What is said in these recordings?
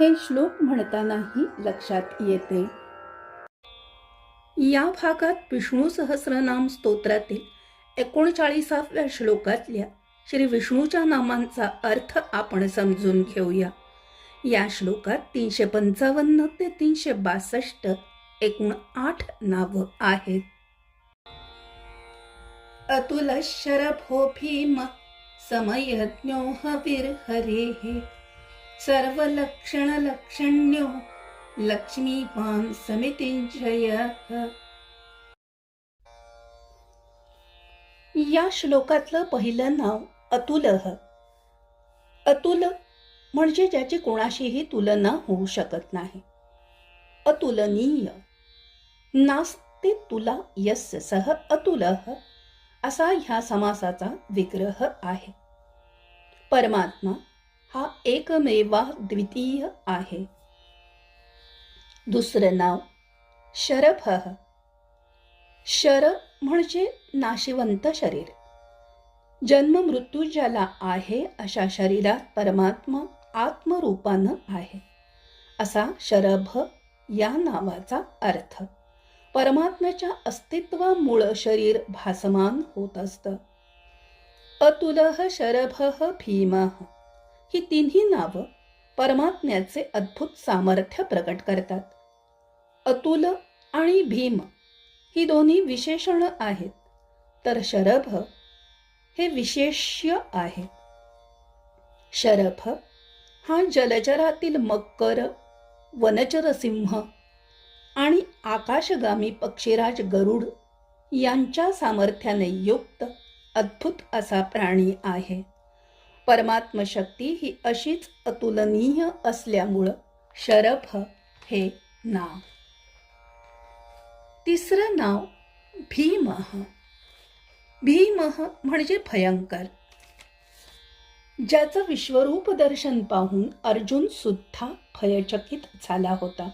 हे श्लोक म्हणतानाही लक्षात येते. या भागात विष्णू सहस्रनाम स्तोत्रातील एकोणचाळीसाव्या श्लोकातल्या श्री विष्णूच्या नामांचा अर्थ आपण समजून घेऊया. या श्लोकात तीनशे पंचावन्न ते तीनशे बासष्ट एकूण आठ नावं आहेत. अतुल शरभो भीम समयज्ञो हविर हरेः लक्ष्मी लक्ष्मीवान् समितिञ्जयः। या श्लोकातलं पहिलं नाव अतुलह अतुल म्हणजे ज्याची कोणाशीही तुलना होऊ शकत नाही। अतुलनीय। नास्ते तुला यस्य सह अतुलह असा ह्या समासाचा विग्रह आहे। परमात्मा हा एकमेवा द्वितीय आहे. दुसरं नाव शरभ. शर म्हणजे नाशिवंत शरीर. जन्म मृत्यू ज्याला आहे अशा शरीरात परमात्मा आत्मरूपानं आहे. असा शरभ या नावाचा अर्थ. परमात्म्याच्या अस्तित्वामुळं शरीर भासमान होत असतं. अतुलह शरभ भीमः. ही तिन्ही नावं परमात्म्याचे अद्भुत सामर्थ्य प्रकट करतात. अतुल आणि भीम ही दोन्ही विशेषण आहेत. तर शरभ हे विशेष्य आहे. शरभ हा जलचरातील मकर वनचर सिंह आणि आकाशगामी पक्षीराज गरुड यांच्या सामर्थ्याने युक्त अद्भुत असा प्राणी आहे. परमात्मशक्ती ही अशीच अतुलनीय असल्यामुळं शरभ हे नाव. तिसरं नाव भीमः. भीमः म्हणजे भयंकर. ज्याचं विश्वरूप दर्शन पाहून अर्जुन सुद्धा भयचकित झाला होता.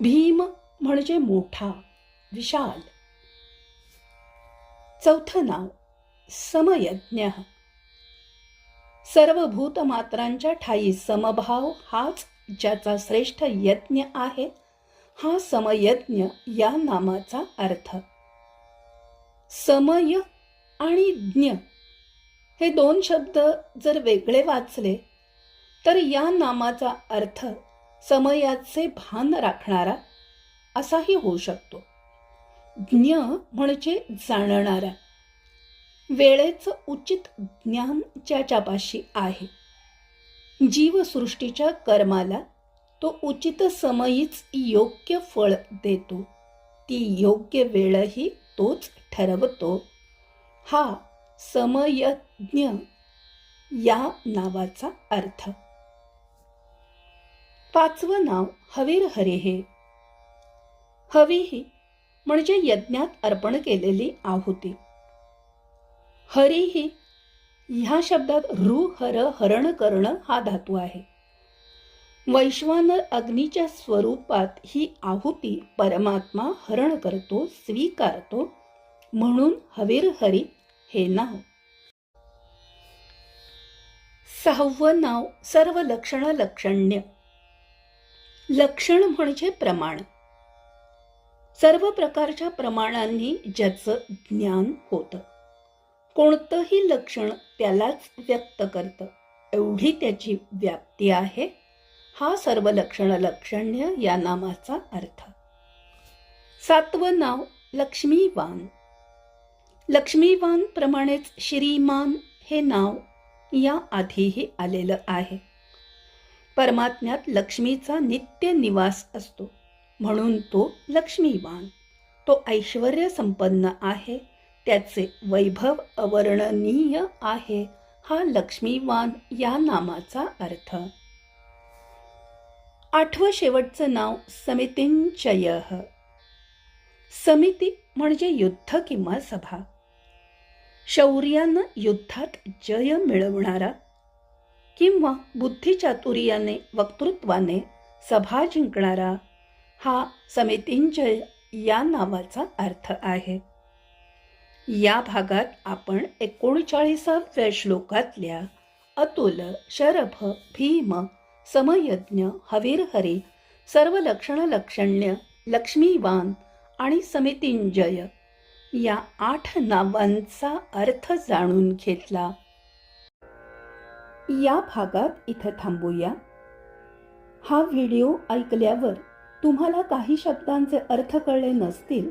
भीम म्हणजे मोठा विशाल. चौथं नाव समयज्ञ. सर्व भूतमात्रांच्या ठाई समभाव हाच ज्याचा श्रेष्ठ यज्ञ आहे हा समयज्ञ या नामाचा अर्थ. समय आणि ज्ञ हे दोन शब्द जर वेगळे वाचले तर या नामाचा अर्थ समयाचे भान राखणारा असाही होऊ शकतो. ज्ञ म्हणजे जाणणारा. वेळेचं उचित ज्ञान ज्याच्यापाशी आहे. जीवसृष्टीच्या कर्माला तो उचित समयीच योग्य फळ देतो. ती योग्य वेळही तोच ठरवतो. हा समयज्ञ या नावाचा अर्थ. पाचवं नाव हवीर हरे हे. हवी ही म्हणजे यज्ञात अर्पण केलेली आहुती. हरिही ह्या शब्दात रु हर हरण करणं हा धातू आहे. वैश्वानर अग्नीच्या स्वरूपात ही आहुती परमात्मा हरण करतो स्वीकारतो म्हणून हवीर हरी हे नाव. सहावं नाव सर्व लक्षण लक्षण्य. लक्षण म्हणजे प्रमाण. सर्व प्रकारच्या प्रमाणांनी ज्याचं ज्ञान होतं. कोणतंही लक्षण त्यालाच व्यक्त करतं. एवढी त्याची व्याप्ती आहे. हा सर्व लक्षण लक्षण्य या नामाचा अर्थ. सातवं नाव लक्ष्मीवान. लक्ष्मीवान प्रमाणेच श्रीमान हे नाव या आधीही आलेलं आहे. परमात्म्यात लक्ष्मीचा नित्य निवास असतो. म्हणून तो लक्ष्मीवान. तो ऐश्वर संपन्न आहे. त्याचे वैभव अवर्णनीय आहे हा लक्ष्मीवान या नामाचा अर्थ. आठवं शेवटचं नाव समितींचय. समिती म्हणजे युद्ध किंवा सभा. शौर्यानं युद्धात जय मिळवणारा किंवा बुद्धिचातुर्याने वक्तृत्वाने सभा जिंकणारा हा समितींजय या नावाचा अर्थ आहे. या भागात आपण एकोणचाळीसाव्या श्लोकातल्या अतुल शरभ भीम समयज्ञ हवीरहरी सर्व लक्षण लक्षण्य लक्ष्मीवान आणि समितींजय या आठ नावांचा अर्थ जाणून घेतला. या भागात इथं थांबूया. हा व्हिडिओ ऐकल्यावर तुम्हाला काही शब्दांचे अर्थ कळले नसतील